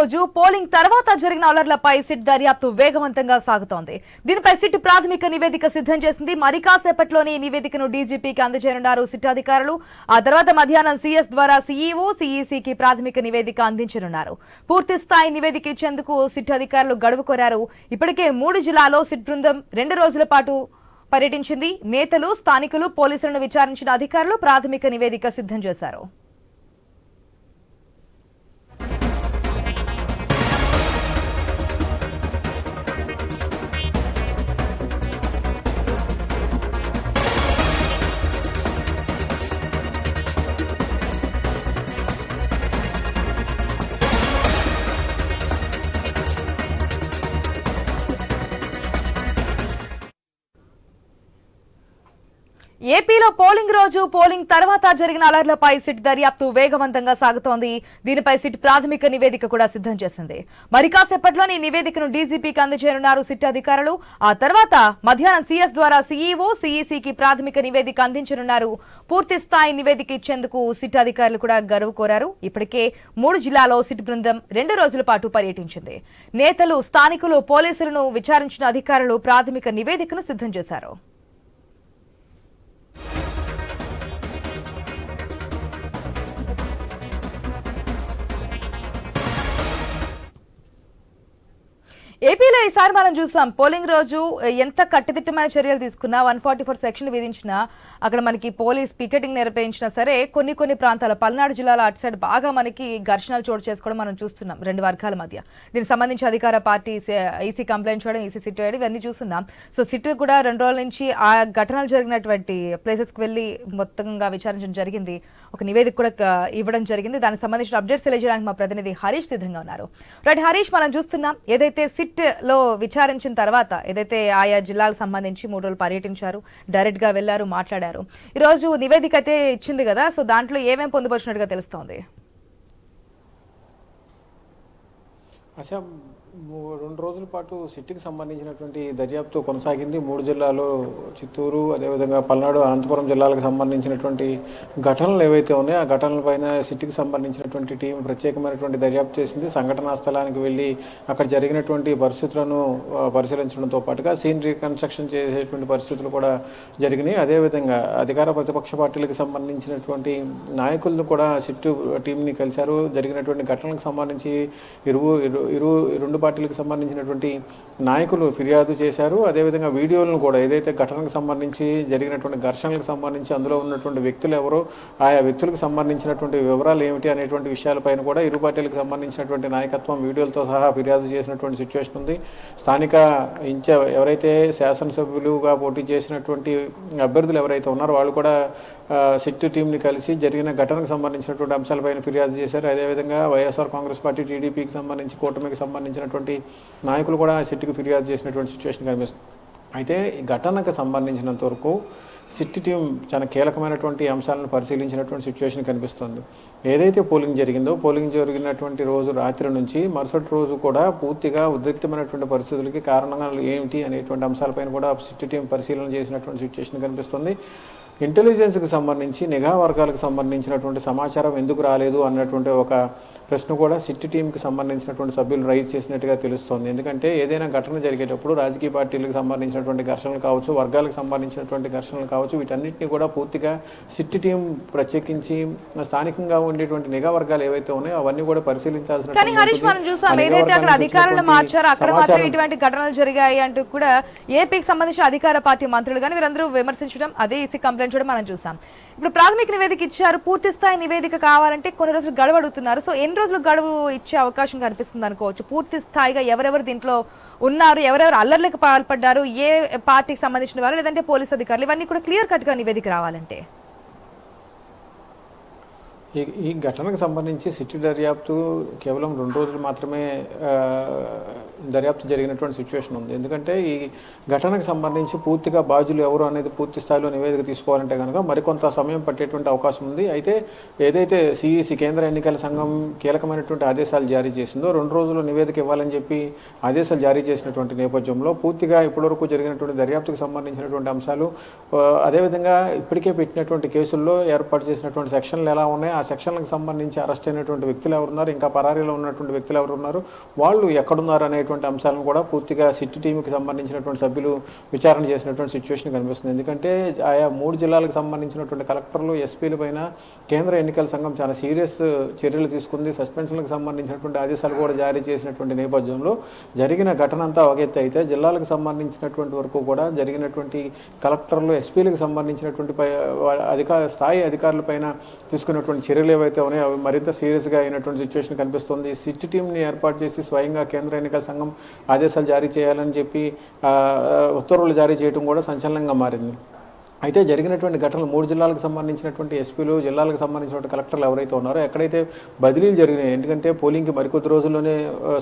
Polling రోజు polling తర్వాత జరిగిన అలర్లపై సిట్ దర్యాప్తు వేగవంతంగా సాగుతోంది. దీనిపై సిట్ ప్రాథమిక నివేదిక సిద్ధం చేసింది. మరి కాసేపట్లోనే ఈ నివేదికను డీజీపీకి అందజేయనున్నారు సిట్ అధికారులు. ఆ తర్వాత మధ్యాహ్నం సీఎస్ ద్వారా సీఈఓ సీఈసీకి ప్రాథమిక నివేదిక అందించనున్నారు. పూర్తి స్థాయి నివేదిక ఇచ్చేందుకు సిట్ అధికారులు గడువు కోరారు. ఇప్పటికే మూడు జిల్లాలో సిట్ బృందం రెండు రోజుల పాటు పర్యటించింది. నేతలు స్థానికులు పోలీసులను విచారించిన అధికారులు ప్రాథమిక నివేదిక సిద్ధం చేశారు. రోజు పోలింగ్ తర్వాత జరిగిన అలర్లపై సిట్ దర్యాప్తు వేగవంతంగా సాగుతోంది. దీనిపై సిట్ ప్రాథమిక నివేదిక కూడా సిద్ధం చేసింది. మరి కాసేపట్లోనే ఈ నివేదికను డీజీపీకి అందజేయనున్నారు సిట్ అధికారులు. ఆ తర్వాత మధ్యాహ్నం సీఎస్ ద్వారా సీఈఓ సీఈసీకి ప్రాథమిక నివేదిక అందించనున్నారు. పూర్తి స్థాయి నివేదిక ఇచ్చేందుకు సిట్ అధికారులు కూడా గర్వ కోరారు. ఇప్పటికే మూడు జిల్లాలో సిట్ బృందం రెండు రోజుల పాటు పర్యటించింది. నేతలు స్థానికులు పోలీసులను విచారించిన అధికారులు ప్రాథమిక నివేదికను సిద్ధం చేశారు. ఏపీలో ఈసారి మనం చూసాం పోలింగ్ రోజు ఎంత కట్టుదిట్టమైన చర్యలు తీసుకున్నా వన్ ఫార్టీ ఫోర్ సెక్షన్ విధించినా అక్కడ మనకి పోలీస్ పికెటింగ్ నిర్వహించినా సరే కొన్ని కొన్ని ప్రాంతాల పల్నాడు జిల్లాలో అటు సైడ్ బాగా మనకి ఘర్షణలు చోటు చేసుకోవడం మనం చూస్తున్నాం రెండు వర్గాల మధ్య. దీనికి సంబంధించి అధికార పార్టీ ఈసీ కంప్లైంట్ చేయడం ఈసీ సిట్ చేయడం ఇవన్నీ చూస్తున్నాం. సో సిట్ కూడా రెండు రోజుల నుంచి ఆ ఘటనలు జరిగినటువంటి ప్లేసెస్కి వెళ్ళి మొత్తంగా విచారించడం జరిగింది. ఒక నివేదిక కూడా ఇవ్వడం జరిగింది. దానికి సంబంధించిన అప్డేట్స్ తెలియజేయడానికి మా ప్రతినిధి హరీష్ సిద్ధంగా ఉన్నారు. రైట్ హరీష్ మనం చూస్తున్నాం ఏదైతే సిట్ లో విచారించిన తర్వాత ఏదైతే ఆయా జిల్లాలకు సంబంధించి మూడు రోజులు పర్యటించారు డైరెక్ట్గా వెళ్ళారు మాట్లాడారు. ఈ రోజు నివేదిక అయితే ఇచ్చింది కదా సో దాంట్లో ఏమేమి పొందుపరిచినట్టుగా తెలుస్తోంది? అచ్చా రెండు రోజుల పాటు సిట్టికి సంబంధించినటువంటి దర్యాప్తు కొనసాగింది. మూడు జిల్లాలో చిత్తూరు అదేవిధంగా పల్నాడు అనంతపురం జిల్లాలకు సంబంధించినటువంటి ఘటనలు ఏవైతే ఉన్నాయో ఆ ఘటనలపైన సిట్టికి సంబంధించినటువంటి టీం ప్రత్యేకమైనటువంటి దర్యాప్తు చేసింది. సంఘటనా స్థలానికి వెళ్ళి అక్కడ జరిగినటువంటి పరిస్థితులను పరిశీలించడంతో పాటుగా సీన్ రీకన్స్ట్రక్షన్ చేసేటువంటి పరిస్థితులు కూడా జరిగినాయి. అదేవిధంగా అధికార ప్రతిపక్ష పార్టీలకు సంబంధించినటువంటి నాయకులను కూడా సిట్టు టీంని కలిశారు. జరిగినటువంటి ఘటనలకు సంబంధించి ఇరువు ఇరు ఇరు రెండు పార్టీలకు సంబంధించినటువంటి నాయకులు ఫిర్యాదు చేశారు. అదేవిధంగా వీడియోలను కూడా ఏదైతే ఘటనకు సంబంధించి జరిగినటువంటి ఘర్షణలకు సంబంధించి అందులో ఉన్నటువంటి వ్యక్తులు ఎవరో ఆయా వ్యక్తులకు సంబంధించినటువంటి వివరాలు ఏమిటి అనేటువంటి విషయాలపైన కూడా ఇరు పార్టీలకు సంబంధించినటువంటి నాయకత్వం వీడియోలతో సహా ఫిర్యాదు చేసినటువంటి సిచ్యువేషన్ ఉంది. స్థానిక ఇంచ ఎవరైతే శాసనసభ్యులుగా పోటీ చేసినటువంటి అభ్యర్థులు ఎవరైతే ఉన్నారో వాళ్ళు కూడా సిట్ టీంని కలిసి జరిగిన ఘటనకు సంబంధించినటువంటి అంశాలపైన ఫిర్యాదు చేశారు. అదేవిధంగా వైఎస్ఆర్ కాంగ్రెస్ పార్టీ టీడీపీకి సంబంధించి కూటమికి సంబంధించినటువంటి నాయకులు కూడా సిట్టికి ఫిర్యాదు చేసినటువంటి సిచ్యువేషన్ కనిపిస్తుంది. అయితే ఈ ఘటనకు సంబంధించినంత వరకు సిట్టి టీం చాలా కీలకమైనటువంటి అంశాలను పరిశీలించినటువంటి సిచ్యువేషన్ కనిపిస్తుంది. ఏదైతే పోలింగ్ జరిగిందో పోలింగ్ జరిగినటువంటి రోజు రాత్రి నుంచి మరుసటి రోజు కూడా పూర్తిగా ఉద్రిక్తమైనటువంటి పరిస్థితులకి కారణాలు ఏమిటి అనేటువంటి అంశాలపైన కూడా సిట్టి టీం పరిశీలన చేసినటువంటి సిచ్యువేషన్ కనిపిస్తుంది. ఇంటెలిజెన్స్కి సంబంధించి నిఘా వర్గాలకు సంబంధించినటువంటి సమాచారం ఎందుకు రాలేదు అన్నటువంటి ఒక ప్రశ్న కూడా సిట్ టీంకి సంబంధించినటువంటి సభ్యులు రైజ్ చేసినట్టుగా తెలుస్తోంది. ఎందుకంటే ఏదైనా ఘటన జరిగేటప్పుడు రాజకీయ పార్టీలకు సంబంధించినటువంటి ఘర్షణలు కావచ్చు వర్గాలకు సంబంధించినటువంటి ఘర్షణలు కావచ్చు వీటన్నిటిని కూడా పూర్తిగా సిట్ టీం ప్రత్యేకించి స్థానికంగా ఉండేటువంటి నిఘా వర్గాలు ఏవైతే ఉన్నాయో అవన్నీ కూడా పరిశీలించాల్సిన కానీ హరీష్ మనం చూసాం. ఏదైతే అక్కడ అధికారులు మార్చారో అక్కడ మాత్రం ఇటువంటి ఘటనలు జరిగాయి అంటూ కూడా ఏపీకి సంబంధించిన అధికార పార్టీ మంత్రులు కానీ వీరందరూ విమర్శించడం అదే ఈసీ కంప్లైంట్ చేయడం మనం చూసాం. ఇప్పుడు ప్రాథమిక నివేదిక ఇచ్చారు పూర్తి స్థాయి నివేదిక కావాలంటే కొన్ని రోజులు గడువు అడుగుతున్నారు. సో ఎన్ని రోజులు గడువు ఇచ్చే అవకాశం కనిపిస్తుంది అనుకోవచ్చు? పూర్తి స్థాయిగా ఎవరెవరు దీంట్లో ఉన్నారు ఎవరెవరు అల్లర్లకు పాల్పడ్డారు ఏ పార్టీకి సంబంధించిన వారు లేదంటే పోలీస్ అధికారులు ఇవన్నీ కూడా క్లియర్ కట్గా నివేదిక రావాలంటే? ఈ ఈ ఘటనకు సంబంధించి సిటీ దర్యాప్తు కేవలం రెండు రోజులు మాత్రమే దర్యాప్తు జరిగినటువంటి సిచ్యువేషన్ ఉంది. ఎందుకంటే ఈ ఘటనకు సంబంధించి పూర్తిగా బాధ్యులు ఎవరు అనేది పూర్తి స్థాయిలో నివేదిక తీసుకోవాలంటే కనుక మరికొంత సమయం పట్టేటువంటి అవకాశం ఉంది. అయితే ఏదైతే సిఈసి కేంద్ర ఎన్నికల సంఘం కీలకమైనటువంటి ఆదేశాలు జారీ చేసిందో రెండు రోజులు నివేదిక ఇవ్వాలని చెప్పి ఆదేశాలు జారీ చేసినటువంటి నేపథ్యంలో పూర్తిగా ఇప్పటివరకు జరిగినటువంటి దర్యాప్తుకు సంబంధించినటువంటి అంశాలు అదేవిధంగా ఇప్పటికే పెట్టినటువంటి కేసుల్లో ఏర్పాటు చేసినటువంటి సెక్షన్లు ఎలా ఉన్నాయి ఆ సెక్షన్లకు సంబంధించి అరెస్ట్ అయినటువంటి వ్యక్తులు ఎవరున్నారు ఇంకా పరారీలో ఉన్నటువంటి వ్యక్తులు ఎవరు ఉన్నారు వాళ్ళు ఎక్కడున్నారు అనేటువంటి అంశాలను కూడా పూర్తిగా సిట్ టీంకి సంబంధించినటువంటి సభ్యులు విచారణ చేసినటువంటి సిచ్యువేషన్ కనిపిస్తుంది. ఎందుకంటే ఆయా మూడు జిల్లాలకు సంబంధించినటువంటి కలెక్టర్లు ఎస్పీల పైన కేంద్ర ఎన్నికల సంఘం చాలా సీరియస్ చర్యలు తీసుకుంది. సస్పెన్షన్లకు సంబంధించినటువంటి ఆదేశాలు కూడా జారీ చేసినటువంటి నేపథ్యంలో జరిగిన ఘటన అంతా ఒక ఎత్తు అయితే జిల్లాలకు సంబంధించినటువంటి వరకు కూడా జరిగినటువంటి కలెక్టర్లు ఎస్పీలకు సంబంధించినటువంటి అధికార స్థాయి అధికారుల పైన తీసుకున్నటువంటి చర్యలు ఏవైతే ఉన్నాయో అవి మరింత సీరియస్గా అయినటువంటి సిచ్యువేషన్ కనిపిస్తుంది. సిట్ టీంని ఏర్పాటు చేసి స్వయంగా కేంద్ర ఎన్నికల సంఘం ఆదేశాలు జారీ చేయాలని చెప్పి ఉత్తర్వులు జారీ చేయడం కూడా సంచలనంగా మారింది. అయితే జరిగినటువంటి ఘటనలు మూడు జిల్లాలకు సంబంధించినటువంటి ఎస్పీలు జిల్లాలకు సంబంధించినటువంటి కలెక్టర్లు ఎవరైతే ఉన్నారో ఎక్కడైతే బదిలీలు జరిగినాయి ఎందుకంటే పోలింగ్కి మరికొద్ది రోజుల్లోనే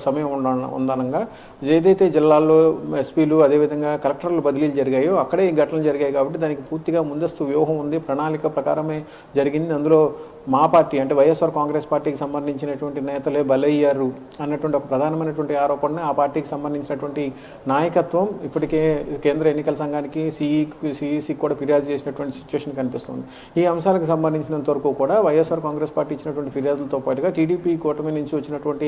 సమయం ఉండ ఉందనంగా ఏదైతే జిల్లాల్లో ఎస్పీలు అదేవిధంగా కలెక్టర్లు బదిలీలు జరిగాయో అక్కడే ఈ ఘటనలు జరిగాయి కాబట్టి దానికి పూర్తిగా ముందస్తు వ్యూహం ఉంది. ప్రణాళిక ప్రకారమే జరిగింది. అందులో మా పార్టీ అంటే వైఎస్ఆర్ కాంగ్రెస్ పార్టీకి సంబంధించినటువంటి నేతలే బలయ్యారు అన్నటువంటి ఒక ప్రధానమైనటువంటి ఆరోపణ ఆ పార్టీకి సంబంధించినటువంటి నాయకత్వం ఇప్పటికే కేంద్ర ఎన్నికల సంఘానికి సిఈ సిఈసి కూడా ఫిర్యాదు చేసినటువంటి సిచ్యువేషన్ కనిపిస్తుంది. ఈ అంశాలకు సంబంధించినంత వరకు కూడా వైఎస్ఆర్ కాంగ్రెస్ పార్టీ ఇచ్చినటువంటి ఫిర్యాదులతో పాటుగా టీడీపీ కూటమి నుంచి వచ్చినటువంటి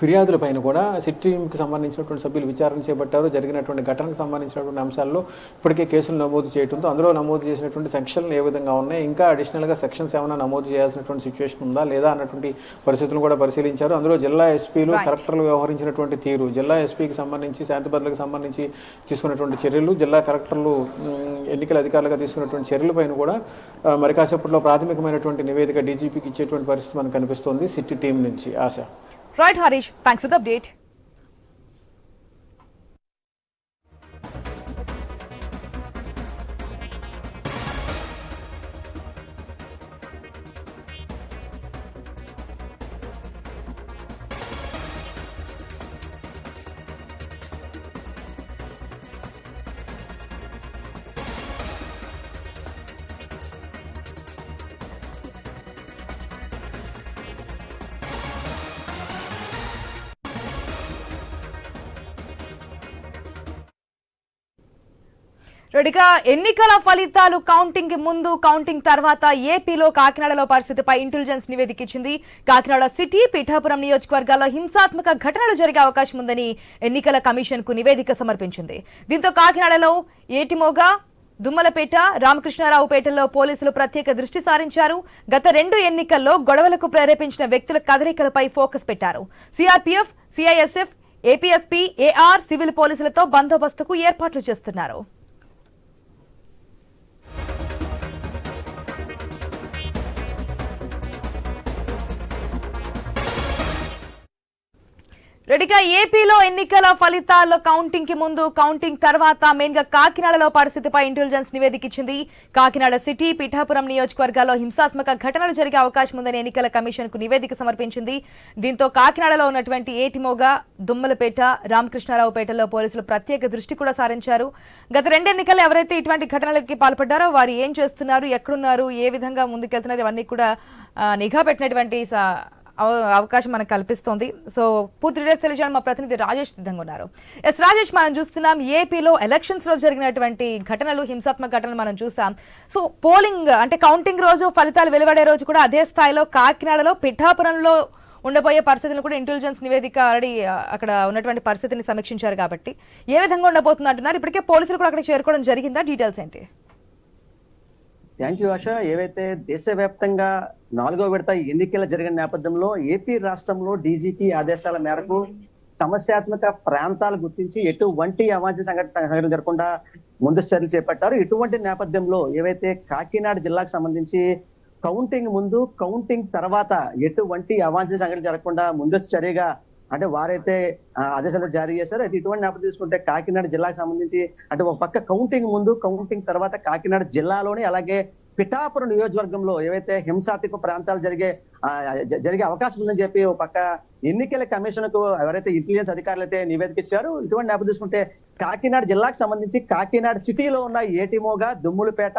ఫిర్యాదులపైన కూడా సిట్ టీంకి సంబంధించినటువంటి సభ్యులు విచారణ చేపట్టారు. జరిగినటువంటి ఘటనకు సంబంధించినటువంటి అంశాల్లో ఇప్పటికే కేసులు నమోదు చేయడంతో అందులో నమోదు చేసినటువంటి సెక్షన్లు ఏ విధంగా ఉన్నాయి? ఇంకా అడిషనల్గా సెక్షన్స్ ఏమైనా నమోదు చేయాల్సినటువంటి సిచ్యువేషన్ ఉందా? లేదా అన్నటువంటి పరిస్థితులను కూడా పరిశీలించారు. అందులో జిల్లా ఎస్పీలు. కలెక్టర్లు వ్యవహరించినటువంటి తీరు జిల్లా ఎస్పీకి సంబంధించి శాంతి భద్రతకు సంబంధించి తీసుకున్నటువంటి చర్యలు జిల్లా కలెక్టర్లు ఎన్నికల అధికారులుగా తీసుకున్నటువంటి చర్యలపైన కూడా మరి కాసేపట్లో ప్రాథమికమైనటువంటి నివేదిక డీజీపీకి ఇచ్చేటువంటి పరిస్థితి మనకు కనిపిస్తోంది. సిట్ టీం నుంచి Asha. Right Harish thanks for the update రెడీగా ఎన్నికల ఫలితాలు కౌంటింగ్ ముందు కౌంటింగ్ తర్వాత ఏపీలో కాకినాడలో పరిస్థితిపై ఇంటెలిజెన్స్ నివేదిక ఇచ్చింది కాకినాడ సిటీ పీఠాపురం నియోజకవర్గాల్లో హింసాత్మక ఘటనలు జరిగే అవకాశం ఉందని ఎన్నికల కమిషన్కు నివేదిక సమర్పించింది. దీంతో కాకినాడలో ఏటిమోగా దుమ్మలపేట రామకృష్ణారావుపేటలో పోలీసులు ప్రత్యేక దృష్టి సారించారు. గత రెండు ఎన్నికల్లో గొడవలకు ప్రేరేపించిన వ్యక్తుల కదలికలపై ఫోకస్ పెట్టారు. CRPF CISF APSP AR civil పోలీసులతో బందోబస్తుకు ఏర్పాట్లు చేస్తున్నారు. రెడీగా ఏపీలో ఎన్నికల ఫలితాల్లో కౌంటింగ్కి ముందు కౌంటింగ్ తర్వాత మెయిన్గా కాకినాడలో పరిస్థితిపై ఇంటెలిజెన్స్ నివేదిక ఇచ్చింది. కాకినాడ సిటీ పిఠాపురం నియోజకవర్గాల్లో హింసాత్మక ఘటనలు జరిగే అవకాశం ఉందని ఎన్నికల కమిషన్కు నివేదిక సమర్పించింది. దీంతో కాకినాడలో ఉన్నటువంటి ఏటిమోగా దుమ్మలపేట రామకృష్ణారావుపేటలో పోలీసులు ప్రత్యేక దృష్టి కూడా సారించారు. గత రెండు ఎన్నికల్లో ఎవరైతే ఇటువంటి ఘటనలకి పాల్పడ్డారో వారు ఏం చేస్తున్నారు ఎక్కడున్నారు ఏ విధంగా ముందుకెళ్తున్నారు ఇవన్నీ కూడా నిఘా పెట్టినటువంటి అవకాశం మనకు కల్పిస్తోంది. సో పూర్తి డీటెయిల్స్ తెలియజేయడం మా ప్రతినిధి రాజేష్ సిద్ధంగా ఉన్నారు. ఎస్ రాజేష్ మనం చూస్తున్నాం ఏపీలో ఎలక్షన్స్లో జరిగినటువంటి ఘటనలు హింసాత్మక ఘటనలు మనం చూసాం. సో పోలింగ్ అంటే కౌంటింగ్ రోజు ఫలితాలు వెలువడే రోజు కూడా అదే స్థాయిలో కాకినాడలో పిఠాపురంలో ఉండబోయే పరిస్థితిని కూడా ఇంటెలిజెన్స్ నివేదిక ఆల్రెడీ అక్కడ ఉన్నటువంటి పరిస్థితిని సమీక్షించారు కాబట్టి ఏ విధంగా ఉండబోతుంది అంటున్నారు. ఇప్పటికే పోలీసులు కూడా అక్కడ చేరుకోవడం జరిగిందా? డీటెయిల్స్ ఏంటి? థ్యాంక్ యూ ఆశ ఏవైతే దేశవ్యాప్తంగా నాలుగో విడత ఎన్నికలు జరిగిన నేపథ్యంలో ఏపీ రాష్ట్రంలో డీజీపీ ఆదేశాల మేరకు సమస్యాత్మక ప్రాంతాలు గుర్తించి ఎటువంటి అవాంఛ సంఘటన సంఘటన జరగకుండా ముందస్తు చర్యలు చేపట్టారు. ఇటువంటి నేపథ్యంలో ఏవైతే కాకినాడ జిల్లాకు సంబంధించి కౌంటింగ్ ముందు కౌంటింగ్ తర్వాత ఎటువంటి అవాంఛ సంఘటన జరగకుండా ముందస్తు చర్యగా అంటే వారైతే ఆదేశాలు జారీ చేశారు. అయితే ఇటువంటి నేపథ్యం తీసుకుంటే కాకినాడ జిల్లాకు సంబంధించి అంటే ఒక పక్క కౌంటింగ్ ముందు కౌంటింగ్ తర్వాత కాకినాడ జిల్లాలోని అలాగే పిఠాపురం నియోజకవర్గంలో ఏవైతే హింసాత్మక ప్రాంతాలు జరిగే ఆ, జరిగే అవకాశం ఉందని చెప్పి ఒక పక్క ఎన్నికల కమిషన్కు ఎవరైతే ఇంటెలిజెన్స్ అధికారులు అయితే నివేదిక ఇచ్చారు ఇటువంటి నేపథ్యం చూసుకుంటే కాకినాడ జిల్లాకు సంబంధించి కాకినాడ సిటీలో ఉన్న ఏటిమోగా దుమ్ములపేట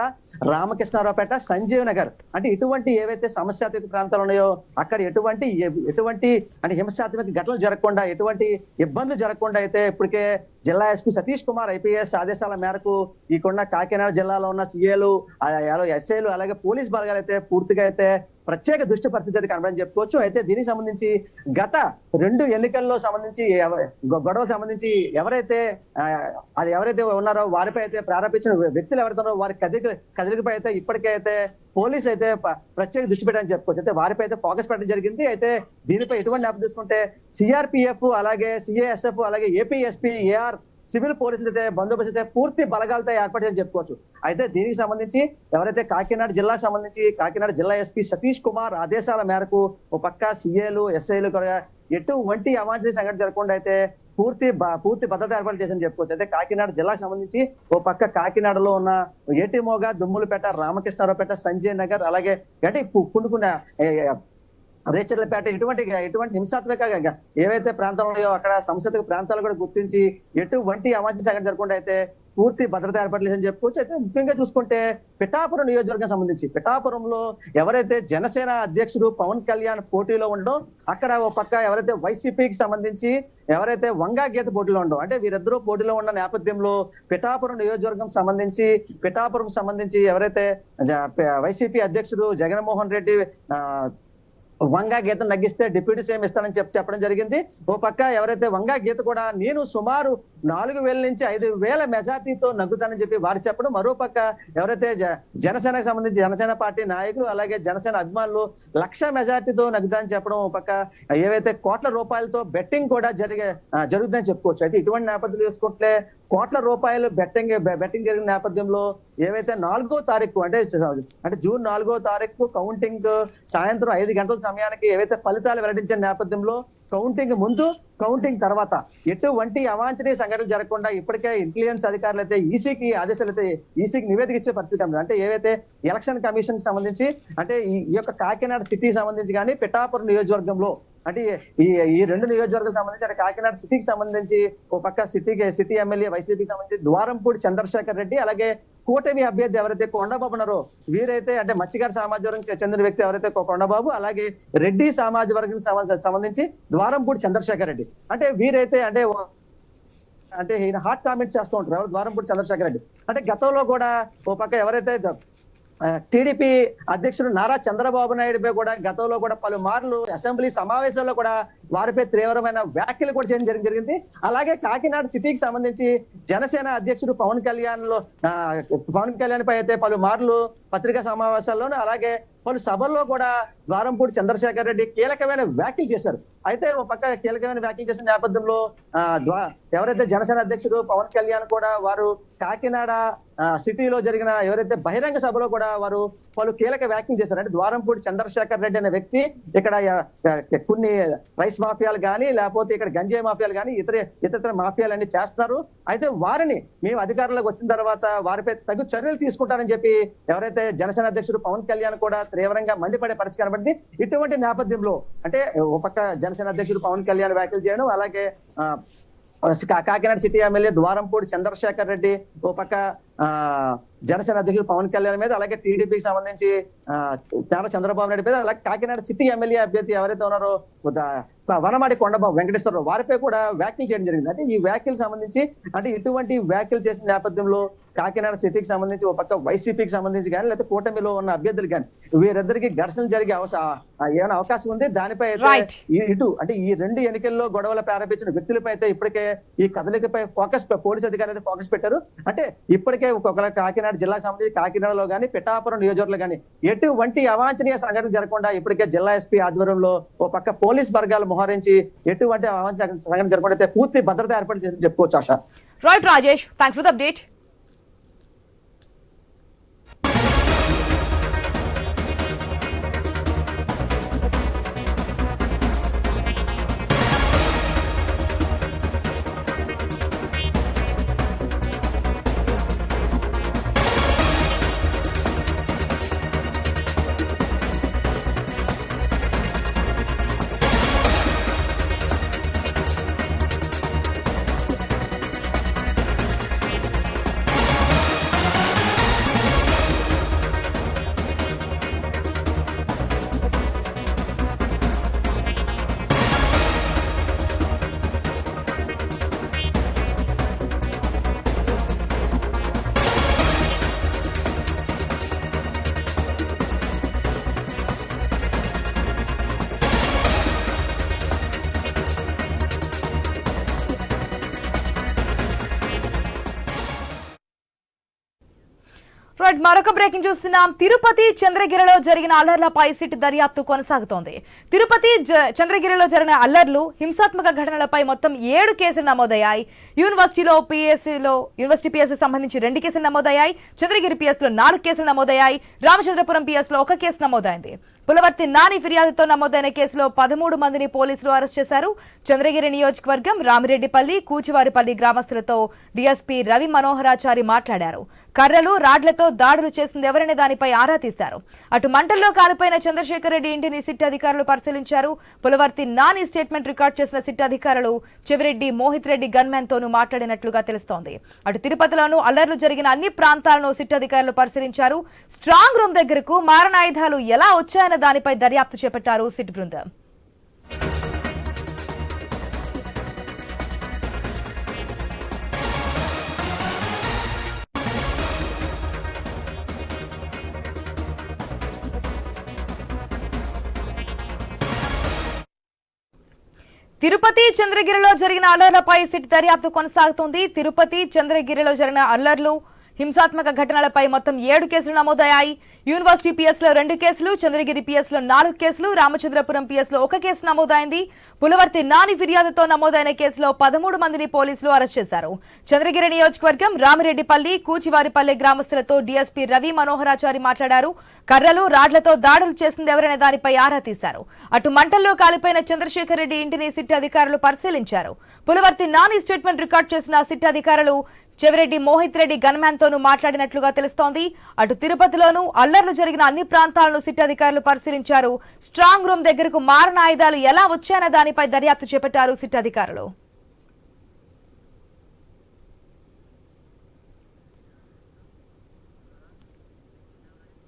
రామకృష్ణారావుపేట సంజీవ్ నగర్ అంటే ఇటువంటి ఏవైతే సమస్యాత్మక ప్రాంతాలు ఉన్నాయో అక్కడ ఎటువంటి ఎటువంటి అంటే హింసాత్మక ఘటనలు జరగకుండా ఎటువంటి ఇబ్బందులు జరగకుండా అయితే ఇప్పటికే జిల్లా ఎస్పీ సతీష్ కుమార్ ఐపీఎస్ ఆదేశాల మేరకు ఈ కొండ కాకినాడ జిల్లాలో ఉన్న సీఏలు ఎస్ఐలు అలాగే పోలీస్ బలగాలు అయితే పూర్తిగా అయితే ప్రత్యేక దృష్టి పరిస్థితి అయితే కనబడని చెప్పుకోవచ్చు. అయితే దీనికి సంబంధించి గత రెండు ఎన్నికల్లో సంబంధించి గొడవకు సంబంధించి ఎవరైతే అది ఎవరైతే ఉన్నారో వారిపై అయితే ప్రారంభించిన వ్యక్తులు ఎవరైతే వారి కదిలి కదిలికపై అయితే ఇప్పటికే అయితే పోలీస్ అయితే ప్రత్యేక దృష్టి పెట్టని చెప్పుకోవచ్చు. అయితే వారిపై అయితే ఫోకస్ పెట్టడం జరిగింది. అయితే దీనిపై ఎటువంటి జ్ఞాపకం చూసుకుంటే సిఆర్పిఎఫ్ అలాగే సిఏఎస్ఎఫ్ అలాగే ఏపీఎస్పీ ఏఆర్ సివిల్ పోలీసులు అయితే బందోబస్తు అయితే పూర్తి బలగాలతో ఏర్పాటు చేసి చెప్పుకోవచ్చు. అయితే దీనికి సంబంధించి ఎవరైతే కాకినాడ జిల్లా సంబంధించి కాకినాడ జిల్లా ఎస్పీ సతీష్ కుమార్ ఆదేశాల మేరకు ఓ పక్క సీఏలు ఎస్ఐలు కూడా ఎటువంటి అవాంఛనీయ సంఘటన జరగకుండా అయితే పూర్తి పూర్తి భద్రత ఏర్పాటు చేసని చెప్పుకోవచ్చు. అయితే కాకినాడ జిల్లాకు సంబంధించి ఓ పక్క కాకినాడలో ఉన్న ఏటిమోగా దుమ్ములపేట రామకృష్ణారావుపేట సంజయ్ నగర్ అలాగే అంటే పుండుకున్న రేచర్లపేట ఇటువంటి ఎటువంటి హింసాత్మక ఏవైతే ప్రాంతాలు ఉన్నాయో అక్కడ సంస్థిక ప్రాంతాలు కూడా గుర్తించి ఎటువంటి అవాంఛనీయ సంఘటన జరగకుండా అయితే పూర్తి భద్రత ఏర్పాట్లు చేసని చెప్పుకోవచ్చు. అయితే ముఖ్యంగా చూసుకుంటే పిఠాపురం నియోజకవర్గం సంబంధించి పిఠాపురంలో ఎవరైతే జనసేన అధ్యక్షుడు పవన్ కళ్యాణ్ పోటీలో ఉండో అక్కడ ఓ పక్క ఎవరైతే వైసీపీకి సంబంధించి ఎవరైతే వంగా గీత పోటీలో ఉండో అంటే వీరిద్దరూ పోటీలో ఉన్న నేపథ్యంలో పిఠాపురం నియోజకవర్గం సంబంధించి పిఠాపురం సంబంధించి ఎవరైతే వైసీపీ అధ్యక్షుడు జగన్మోహన్ రెడ్డి వంగా గీత నగ్గిస్తే డిప్యూటీ సీఎం ఇస్తానని చెప్పి చెప్పడం జరిగింది. ఓ పక్క ఎవరైతే వంగా గీత కూడా నేను సుమారు నాలుగు వేల నుంచి ఐదు వేల మెజార్టీతో నగ్గుతానని చెప్పి వారు చెప్పడం మరో పక్క ఎవరైతే జ- జనసేనకు సంబంధించి జనసేన పార్టీ నాయకులు అలాగే జనసేన అభిమానులు లక్ష మెజార్టీతో నగ్గుతానని చెప్పడం ఓ పక్క ఏవైతే కోట్ల రూపాయలతో బెట్టింగ్ కూడా జరిగే జరుగుతుందని చెప్పుకోవచ్చు. అయితే ఇటువంటి నేపథ్యం చూసుకుంటే కోట్ల రూపాయలు బెట్టింగ్ బెట్టింగ్ జరిగిన నేపథ్యంలో ఏవైతే నాలుగో తారీఖు అంటే అంటే జూన్ నాలుగో తారీఖు కౌంటింగ్ సాయంత్రం ఐదు గంటల సమయానికి ఏవైతే ఫలితాలు వెల్లడించిన నేపథ్యంలో కౌంటింగ్ ముందు కౌంటింగ్ తర్వాత. ఎటువంటి అవాంఛనీయ సంఘటనలు జరగకుండా ఇప్పటికే ఇంటెలిజెన్స్ అధికారులు అయితే ఈసీకి ఆదేశాలు అయితే ఈసీకి నివేదిక ఇచ్చే పరిస్థితి అంటే ఏవైతే ఎలక్షన్ కమిషన్కి సంబంధించి అంటే ఈ యొక్క కాకినాడ సిటీ సంబంధించి కానీ పిఠాపురం నియోజకవర్గంలో అంటే ఈ ఈ రెండు నియోజకవర్గాలకు సంబంధించి అంటే కాకినాడ సిటీకి సంబంధించి ఒక పక్క సిటీకి సిటీ ఎమ్మెల్యే వైసీపీకి సంబంధించి ద్వారంపూడి చంద్రశేఖర్ రెడ్డి అలాగే కూటమి అభ్యర్థి ఎవరైతే కొండబాబు ఉన్నారో వీరైతే అంటే మత్స్యకార సమాజ వర్గం చెందిన వ్యక్తి ఎవరైతే కొండబాబు అలాగే రెడ్డి సామాజిక వర్గం సంబంధించి ద్వారంపూడి చంద్రశేఖర్ రెడ్డి. అంటే వీరైతే అంటే అంటే ఈయన హాట్ కామెంట్స్ చేస్తూ ఉంటారు. ఎవరు? ద్వారంపూడి చంద్రశేఖర్ రెడ్డి. అంటే గతంలో కూడా ఓ పక్క ఎవరైతే టీడీపీ అధ్యక్షుడు నారా చంద్రబాబు నాయుడుపై కూడా గతంలో కూడా పలుమార్లు అసెంబ్లీ సమావేశాల్లో కూడా వారిపై తీవ్రమైన వ్యాఖ్యలు కూడా చేయడం జరిగింది. అలాగే కాకినాడ సిటీకి సంబంధించి జనసేన అధ్యక్షుడు పవన్ కళ్యాణ్లో పవన్ కళ్యాణ్ పై అయితే పలుమార్లు పత్రికా సమావేశాల్లోనూ అలాగే పలు సభల్లో కూడా ద్వారంపూడి చంద్రశేఖర్ రెడ్డి కీలకమైన వ్యాఖ్యలు చేశారు. అయితే ఒక పక్క కీలకమైన వ్యాఖ్యలు చేసిన నేపథ్యంలో ఎవరైతే జనసేన అధ్యక్షుడు పవన్ కళ్యాణ్ కూడా వారు కాకినాడ సిటీలో జరిగిన ఎవరైతే బహిరంగ సభలో కూడా వారు పలు కీలక వ్యాఖ్యలు చేశారు. అంటే ద్వారంపూడి చంద్రశేఖర్ రెడ్డి అనే వ్యక్తి ఇక్కడ కొన్ని రైస్ మాఫియాలు కానీ లేకపోతే ఇక్కడ గంజాయి మాఫియాలు కానీ ఇతర ఇతర మాఫియాలు అన్ని చేస్తున్నారు. అయితే వారిని మేము అధికారంలోకి వచ్చిన తర్వాత వారిపై తగు చర్యలు తీసుకుంటారని చెప్పి ఎవరైతే జనసేన అధ్యక్షుడు పవన్ కళ్యాణ్ కూడా తీవ్రంగా మండిపడే పరిస్థితి కనబడింది ఇటువంటి నేపథ్యంలో అంటే ఒక పక్క జనసేన అధ్యక్షుడు పవన్ కళ్యాణ్ వ్యాఖ్యలు చేయడం అలాగే కాకినాడ సిటీ ఎమ్మెల్యే ద్వారంపూడి చంద్రశేఖర్ రెడ్డి ఓ పక్క జనసేన అధ్యక్షుడు పవన్ కళ్యాణ్ మీద అలాగే టీడీపీకి సంబంధించి నారా చంద్రబాబు నాయుడు మీద అలాగే కాకినాడ సిటీ ఎమ్మెల్యే అభ్యర్థి ఎవరైతే ఉన్నారో వనమాడి కొండబాబు వెంకటేశ్వరరావు వారిపై కూడా వ్యాఖ్యలు చేయడం జరిగింది. అంటే ఈ వ్యాఖ్యలు సంబంధించి అంటే ఇటువంటి వ్యాఖ్యలు చేసిన నేపథ్యంలో కాకినాడ సిటీకి సంబంధించి ఒక పక్క వైసీపీకి సంబంధించి కానీ లేకపోతే కూటమిలో ఉన్న అభ్యర్థులు కానీ వీరిద్దరికి ఘర్షణలు జరిగే ఏమైనా అవకాశం ఉంది? దానిపై అయితే ఇటు అంటే ఈ రెండు ఎన్నికల్లో గొడవలు ప్రారంభించిన వ్యక్తులపై అయితే ఇప్పటికే ఈ కదలికపై ఫోకస్ పోలీస్ అధికారులు అయితే ఫోకస్ పెట్టారు. అంటే ఇప్పటికే ఒక్కొక్క కాకినాడ జిల్లాకు సంబంధించి కాకినాడలో కానీ పిఠాపురం నియోజకవర్గంలో కానీ ఎటువంటి అవాంఛనీయ సంఘటన జరగకుండా ఇప్పటికే జిల్లా ఎస్పీ ఆధ్వర్యంలో ఓ పక్క పోలీస్ వర్గాలు మోహరించి ఎటువంటి అవాంఛనీయ సంఘటన జరగకుండా అయితే పూర్తి భద్రత ఏర్పాటు చేసి చెప్పుకోవచ్చు Asha. Right Rajesh thanks for update right మరొక బ్రేకింగ్ చూస్తున్నాం. తిరుపతి చంద్రగిరిలో జరిగిన అల్లర్లపై సిట్ దర్యాప్తు కొనసాగుతోంది. తిరుపతి చంద్రగిరిలో జరిగిన అల్లర్లు హింసాత్మక ఘటనలపై మొత్తం ఏడు కేసులు నమోదయ్యాయి. యూనివర్సిటీలో పిఎస్సిలో యూనివర్సిటీ పిఎస్సి సంబంధించి రెండు కేసులు నమోదయ్యాయి. చంద్రగిరి పిఎస్లో నాలుగు కేసులు నమోదయ్యాయి. రామచంద్రపురం పిఎస్లో ఒక కేసు నమోదైంది. పులవర్తి నాని ఫిర్యాదుతో నమోదైన కేసులో పదమూడు మందిని పోలీసులు అరెస్ట్ చేశారు. చంద్రగిరి నియోజకవర్గం రామిరెడ్డిపల్లి కూచివారిపల్లి గ్రామస్తులతో డీఎస్పీ రవి మనోహరాచారి మాట్లాడారు. కర్రలు రాడ్లతో దాడులు చేసింది ఎవరనే దానిపై ఆరా తీశారు. అటు మంటల్లో కాలిపోయిన చంద్రశేఖర్ రెడ్డి ఇంటిని సిట్ అధికారులు పరిశీలించారు. పులవర్తి నాని స్టేట్మెంట్ రికార్డ్ చేసిన సిట్ అధికారులు చెవిరెడ్డి మోహిత్ రెడ్డి గన్మ్యాన్ తోనూ మాట్లాడినట్లుగా తెలుస్తోంది. అటు తిరుపతిలోనూ అల్లర్లు జరిగిన అన్ని ప్రాంతాలను సిట్ అధికారులు పరిశీలించారు. స్ట్రాంగ్ రూమ్ దగ్గరకు మారణాయుధాలు ఎలా వచ్చాయన్న దానిపై దర్యాప్తు చేపట్టారు సిట్ బృందం. తిరుపతి చంద్రగిరిలో జరిగిన అల్లర్లపై సిట్ దర్యాప్తు కొనసాగుతోంది. తిరుపతి చంద్రగిరిలో జరిగిన అల్లర్లు హింసాత్మక ఘటనలపై మొత్తం ఏడు కేసులు నమోదయ్యాయి. యూనివర్సిటీ పిఎస్లో రెండు కేసులు చంద్రగిరి పిఎస్లో నాలుగు కేసులు రామచంద్రపురం పిఎస్లో ఒక కేసు నమోదైంది. పులవర్తి నాని ఫిర్యాదుతో నమోదైన కేసులో పదమూడు మందిని పోలీసులు అరెస్ట్ చేశారు. చంద్రగిరి నియోజకవర్గం రామిరెడ్డిపల్లి కూచివారిపల్లి గ్రామస్తులతో డీఎస్పీ రవి మనోహరాచారి మాట్లాడారు. కర్రలు రాడ్లతో దాడులు చేసింది ఎవరనే దానిపై ఆరా తీశారు. అటు మంటల్లో కాలిపోయిన చంద్రశేఖర్ రెడ్డి ఇంటిని సిట్ అధికారులు పరిశీలించారు. పులవర్తి నాని స్టేట్మెంట్ రికార్డ్ చేసిన సిట్ అధికారులు చెవిరెడ్డి మోహిత్ రెడ్డి గన్మ్యాన్ తోనూ మాట్లాడినట్లుగా తెలుస్తోంది. అటు తిరుపతిలోనూ అల్లర్లు జరిగిన అన్ని ప్రాంతాలను సిట్ అధికారులు పరిశీలించారు. స్ట్రాంగ్ రూమ్ దగ్గరకు మారణ ఆయుధాలు ఎలా వచ్చాయన్న దానిపై దర్యాప్తు చేపట్టారు సిట్ అధికారులు.